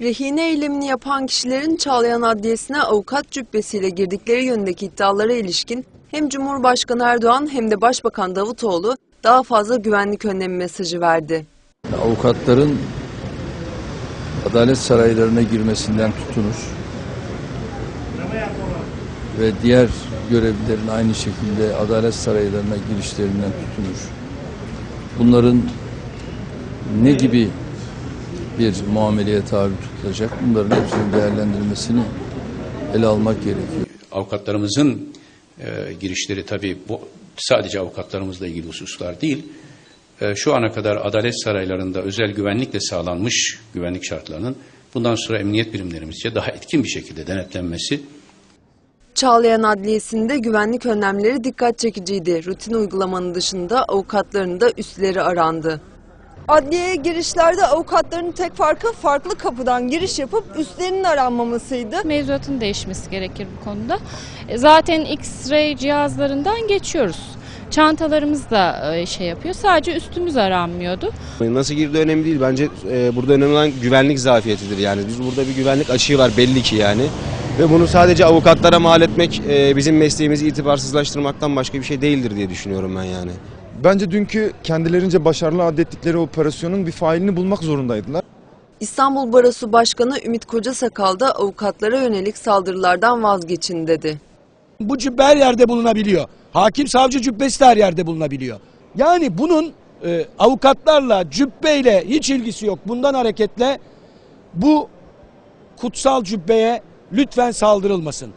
Rehine eylemini yapan kişilerin Çağlayan Adliyesi'ne avukat cübbesiyle girdikleri yönündeki iddialara ilişkin hem Cumhurbaşkanı Erdoğan hem de Başbakan Davutoğlu daha fazla güvenlik önlemi mesajı verdi. avukatların adalet saraylarına girmesinden tutunur ve diğer görevlilerin aynı şekilde adalet saraylarına girişlerinden tutunur. Bunların ne gibi bir muameleye tabi tutulacak bunların hepsinin değerlendirmesini ele almak gerekiyor. avukatlarımızın e, girişleri tabii bu sadece avukatlarımızla ilgili hususlar değil. E, şu ana kadar adalet saraylarında özel güvenlikle sağlanmış güvenlik şartlarının bundan sonra emniyet birimlerimizce daha etkin bir şekilde denetlenmesi Çağlayan Adliyesi'nde güvenlik önlemleri dikkat çekiciydi. Rutin uygulamanın dışında avukatların da üstleri arandı. Adliyeye girişlerde avukatların tek farkı farklı kapıdan giriş yapıp üstlerinin aranmamasıydı. Mevzuatın değişmesi gerekir bu konuda. E, Zaten X-ray cihazlarından geçiyoruz. Çantalarımız da e, şey yapıyor. Sadece üstümüz aranmıyordu. Nasıl girdiği önemli değil. Bence e, burada önemli olan güvenlik zafiyetidir yani. Biz burada bir güvenlik açığı var belli ki yani. Ve bunu sadece avukatlara mal etmek e, bizim mesleğimizi itibarsızlaştırmaktan başka bir şey değildir diye düşünüyorum ben yani. Bence dünkü kendilerince başarılı adettikleri operasyonun bir failini bulmak zorundaydılar. İstanbul Barosu Başkanı Ümit Kocasakal da avukatlara yönelik saldırılardan vazgeçin dedi. Bu cübbe her yerde bulunabiliyor. Hakim savcı cübbesi de her yerde bulunabiliyor. Yani bunun e, avukatlarla, cübbeyle hiç ilgisi yok. Bundan hareketle bu kutsal cübbeye lütfen saldırılmasın.